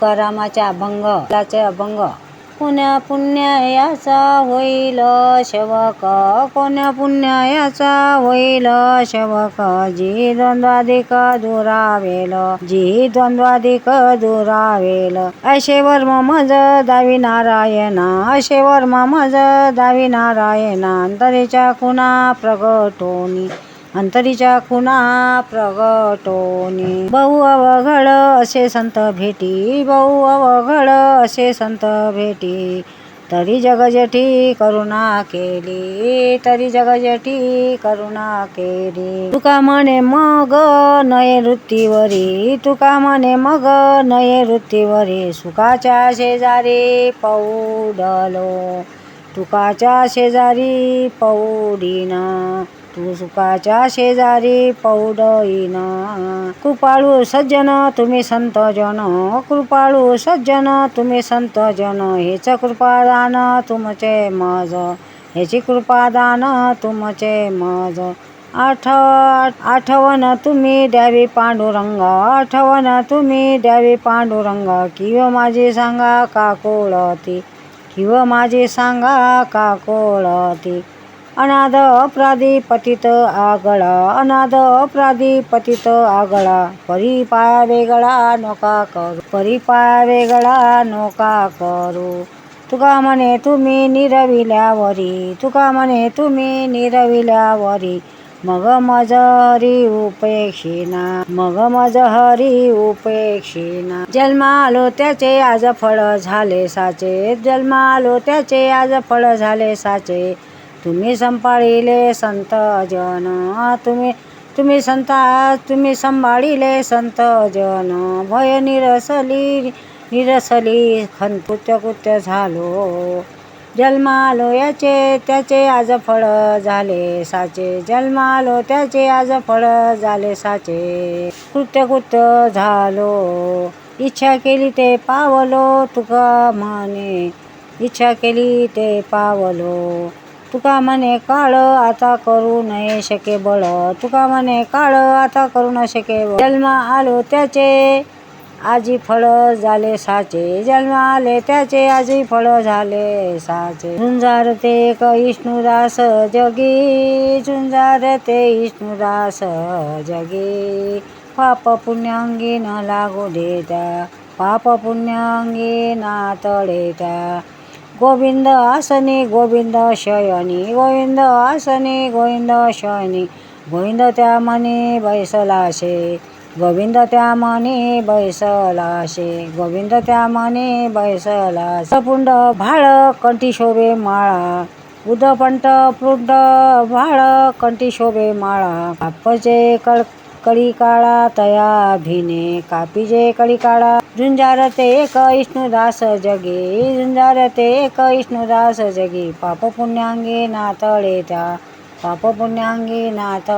तुकारामाचे अभंग चे अभंग. पुण्या पुण्यायाचा होईल शवक. कोण्या पुण्यायाचा होईल शवक. जी द्वंद्वाधिक दुरावेल जी द्वंद्वाधिक दुरावेल. असे वर्म मज दावी नारायणा असे वर्म मज दावी नारायणा. तरीच्या कुणा प्रगटोनी. अंतरीच्या खुणा प्रगटोनी. बहु अवघड असे संत भेटी बहु अवघड असे संत भेटी. तरी जगजठी करुणा केली तरी जगजठी करुणा केली. तुका म्हणे मग नये वृत्तीवरी तुका म्हणे मग नये वृत्तीवरी. सुखाच्या शेजारी पौडलो तुकाच्या शेजारी पौडीना. तू सुखाच्या शेजारी पौडईन. कृपाळू सज्जन तुम्ही संत जन. कृपाळू सज्जन तुम्ही संत जन. हेच कृपादान तुमचे मज ह्याची कृपादान तुमचे मज आठ आठवण तुम्ही द्यावी पांडुरंग. आठवण तुम्ही द्यावी पांडुरंग. किव माझी सांगा का कोळती? किव माझी सांगा का कोळती? अनाद अपराधी पतित आगळा अनाद अपराधी पतित आगळा परी पाया वेगळा नोका करू परी पाया वेगळा नोका करू. तुका म्हणे तुम्ही निरविल्यावरी तुका म्हणे तुम्ही निरविल्यावरी मग मज हरी उपेक्षिना मग मज हरी उपेक्षिना जन्मालो त्याचे आज फळ झाले साचे जन्मालो त्याचे आज फळ झाले साचे तुम्ही संपाळिले संत जन तुम्ही तुम्ही संता तुम्ही संभाळिले संत जन. भय निरसली निरसली खन कुत्य कृत्य झालो. जन्मालो याचे त्याचे आज फळ झाले साचे. जन्मालो त्याचे आज फळ झाले साचे. कृत्य कृत्य झालो. इच्छा केली ते पावलो तुका म्हणे. इच्छा केली ते पावलो. तुका म्हणे काळ आता करू नये शके बळ. तुका म्हणे काळ आता करू न शके जन्मा जन्म आलो त्याचे आजी फळ झाले साचे. जन्म आले त्याचे आजी फळ झाले साचे. झुंजार ते एक विष्णुदास जगी. झुंजार ते विष्णुदास जगी. पाप पुण्यांगी न लागू देता. पाप पुण्यांगी ना तळेता गोविंद आसनी गोविंद शयनी गोविंद आसनी गोविंद शयनी गोविंद त्या मनी बैसलाशे गोविंद त्या मनी बैसलाशे गोविंद त्या मनी बैसला सपुंड भाळ कंठी शोभे माळा उदपंट पुंड भाळ कंठी शोभे माळा. कापचे कळ कळी काळा तया भिने कापिजे कळी काळा झुंजार ते एक विष्णुदास जगे झुंजार ते एक विष्णुदास जगे। पाप पुण्यांगे नातळे त्या पाप पुण्यांगे नात